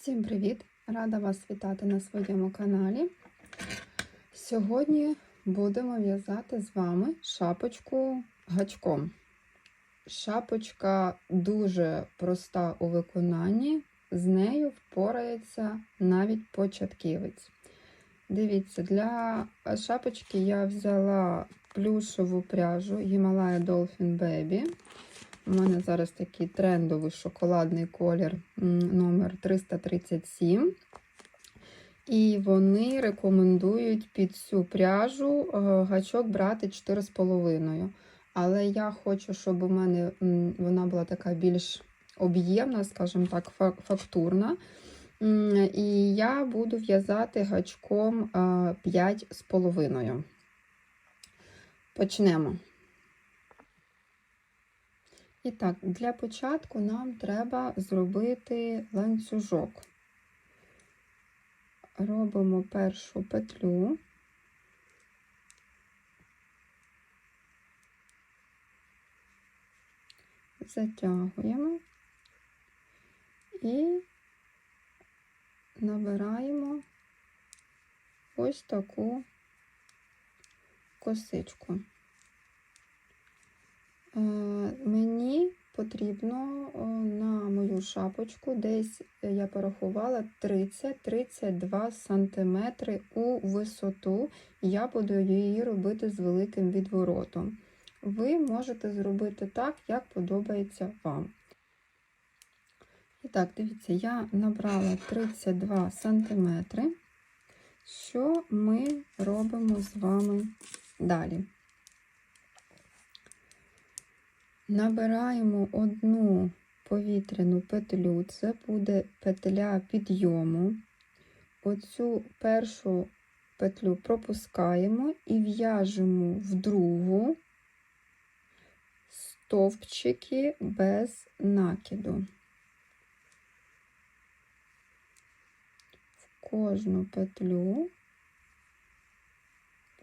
Всім привіт! Рада вас вітати на своєму каналі. Сьогодні будемо в'язати з вами шапочку гачком. Шапочка дуже проста у виконанні, з нею впорається навіть початківець. Дивіться, для шапочки я взяла плюшеву пряжу Himalaya Dolphin Baby. У мене зараз такий трендовий шоколадний колір номер 337. І вони рекомендують під цю пряжу е, гачок брати 4,5. Але я хочу, щоб у мене вона була така більш об'ємна, скажімо так, фактурна. І я буду в'язати гачком 5,5. Е, Почнемо. І так, для початку нам треба зробити ланцюжок. Робимо першу петлю, затягуємо і набираємо ось таку косичку. Е, мені потрібно на мою шапочку десь е, я порахувала 30-32 см у висоту. Я буду її робити з великим відворотом. Ви можете зробити так, як подобається вам. І так, дивіться, я набрала 32 см. Що ми робимо з вами далі? Набираємо одну повітряну петлю, це буде петля підйому. Оцю першу петлю пропускаємо і в'яжемо в другу стовпчики без накиду. В кожну петлю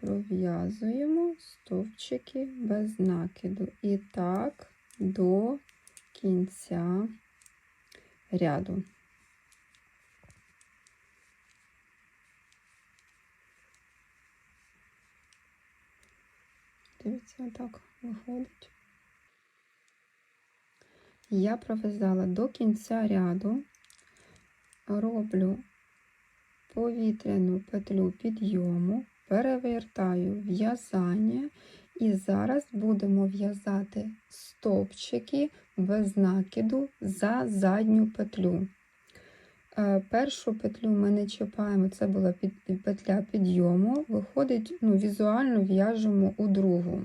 пров'язуємо стовпчики без накиду. І так до кінця ряду. Дивіться, отак виходить. Я пров'язала до кінця ряду, роблю повітряну петлю підйому, перевертаю в'язання, і зараз будемо в'язати стовпчики без накиду за задню петлю. Е, першу петлю ми не чіпаємо, це була петля підйому, виходить, ну, візуально в'яжемо у другу.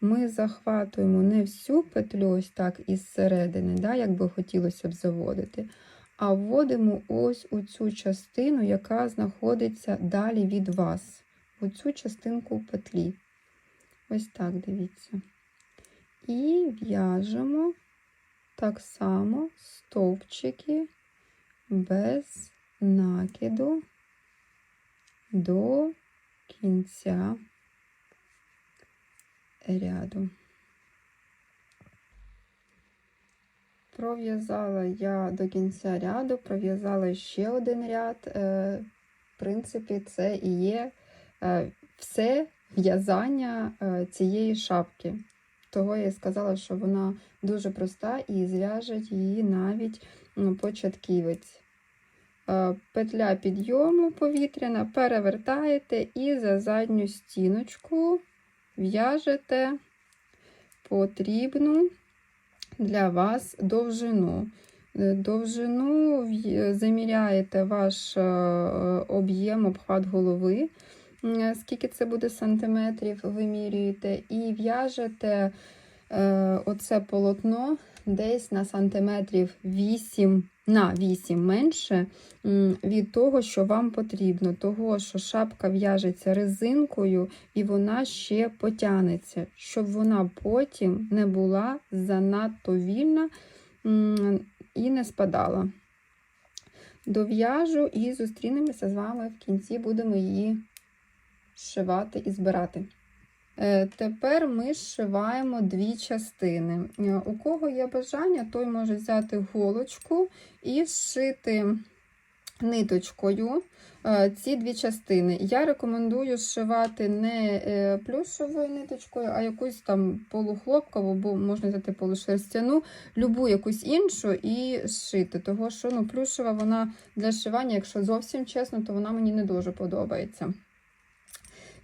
Ми захватуємо не всю петлю, ось так із середини, да, як би хотілося б заводити, а вводимо ось у цю частину, яка знаходиться далі від вас, у цю частинку петлі. Ось так дивіться. І в'яжемо так само стовпчики без накиду до кінця ряду. Пров'язала я до кінця ряду, пров'язала ще один ряд. Е, в принципі, це і є е, все в'язання е, цієї шапки. Того я сказала, що вона дуже проста і зв'яжуть її навіть ну, початківець. Петля підйому повітряна, перевертаєте і за задню стіночку в'яжете потрібну для вас довжину. Е, довжину заміряєте ваш е, об'єм, обхват голови, е, скільки це буде сантиметрів, вимірюєте, і в'яжете оце полотно десь на сантиметрів 8 на 8 менше від того, що вам потрібно. Того, що шапка в'яжеться резинкою і вона ще потягнеться, щоб вона потім не була занадто вільна і не спадала. Дов'яжу і зустрінемося з вами в кінці, будемо її зшивати і збирати. Е, Тепер ми зшиваємо дві частини. Е, У кого є бажання, той може взяти голочку і зшити ниточкою е, ці дві частини. Я рекомендую зшивати не плюшовою ниточкою, а якусь там полухлопкову, бо можна взяти полушерстяну, любу якусь іншу і зшити. Того що ну, плюшева вона для зшивання, якщо зовсім чесно, то вона мені не дуже подобається.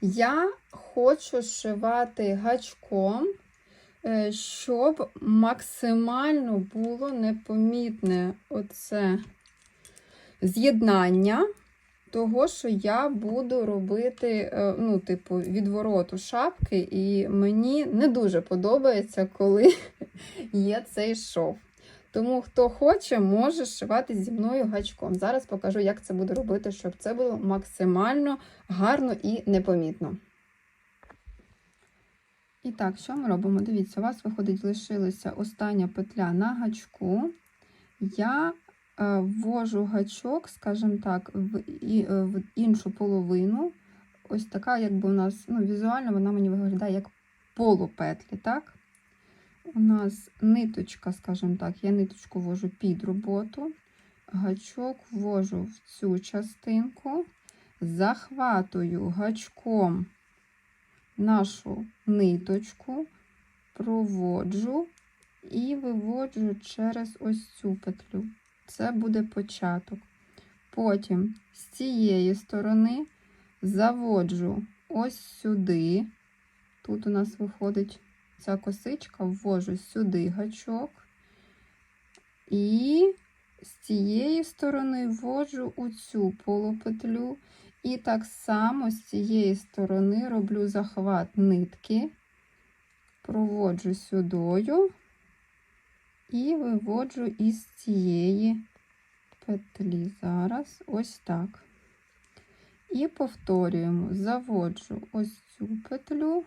Я хочу зшивати гачком, е, щоб максимально було непомітне оце з'єднання того, що я буду робити, е, ну, типу, відвороту шапки, і мені не дуже подобається, коли є цей шов. Тому, хто хоче, може зшивати зі мною гачком. Зараз покажу, як це буду робити, щоб це було максимально гарно і непомітно. І так, що ми робимо? Дивіться, у вас виходить, лишилася остання петля на гачку. Я е, ввожу гачок, скажімо так, е, в іншу половину. Ось така, якби у нас, ну, візуально вона мені виглядає як полупетлі, так? У нас ниточка, скажімо так, я ниточку ввожу під роботу, гачок ввожу в цю частинку, захватую гачком нашу ниточку, проводжу і виводжу через ось цю петлю. Це буде початок. Потім з цієї сторони заводжу ось сюди. Тут у нас виходить ця косичка, ввожу сюди гачок. І з цієї сторони ввожу у цю полупетлю. І так само з цієї сторони роблю захват нитки, проводжу сюдою і виводжу із цієї петлі. Зараз ось так. І повторюємо, заводжу ось цю петлю,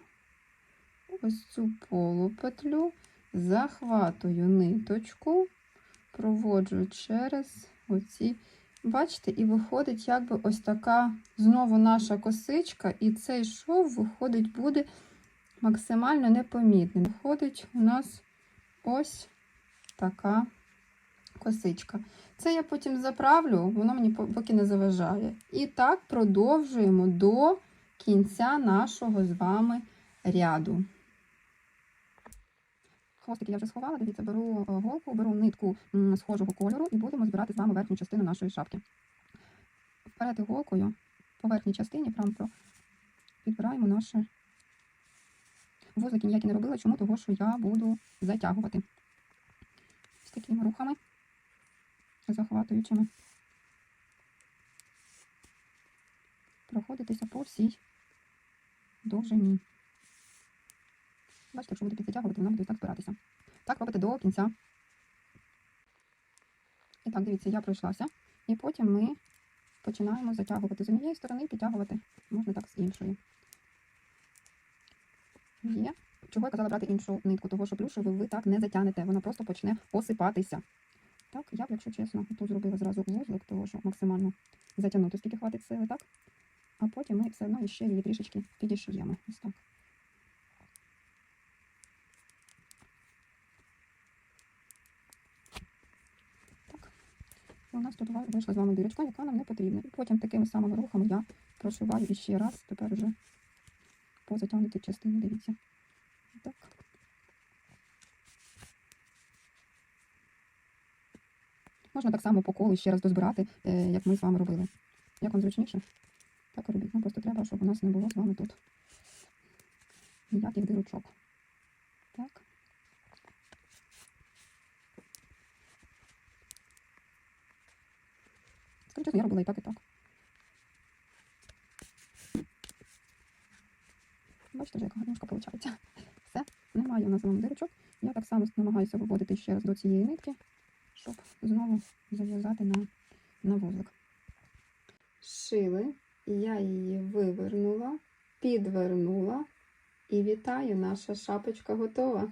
ось цю полупетлю, захватую ниточку, проводжу через оці. Бачите, і виходить, якби ось така знову наша косичка, і цей шов виходить, буде максимально непомітним. Виходить у нас ось така косичка. Це я потім заправлю, воно мені поки не заважає. І так продовжуємо до кінця нашого з вами ряду. Хвостики я вже сховала, дивіться, беру е, голку, беру нитку схожого кольору і будемо збирати з вами верхню частину нашої шапки. Вперед голкою по верхній частині прямо про- підбираємо наше вузлики ніякі не робила. Чому? Того, що я буду затягувати з такими рухами, захватуючими. Проходитися по всій довжині. Бачите, якщо будете підтягувати, вона буде так збиратися. Так робите до кінця. І так, дивіться, я пройшлася. І потім ми починаємо затягувати з однієї сторони, підтягувати можна так з іншої. Є. Чого я казала брати іншу нитку? Того, що плюшеву ви так не затягнете, вона просто почне осипатися. Так, я б, якщо чесно, тут зробила зразу вузлик, того, що максимально затягнути, скільки хватить сили, так? А потім ми все одно ще її трішечки підішиємо. Ось. Так. І у нас тут вийшла з вами дирочка, яка нам не потрібна. І потім такими самими рухами я прошиваю іще раз, тепер вже по затягнутій частині, дивіться. Так. Можна так само по колу ще раз дозбирати, е, як ми з вами робили. Як вам зручніше? Так і робіть. Ну, просто треба, щоб у нас не було з вами тут ніяких дирочок. Так. Скажу чесно, я робила і так, і так. Бачите, вже яка гарнушка виходить. Все, немає у нас з вами дирочок. Я так само намагаюся виводити ще раз до цієї нитки, щоб знову зав'язати на, на вузлик. Шили, я її вивернула, підвернула і вітаю, наша шапочка готова.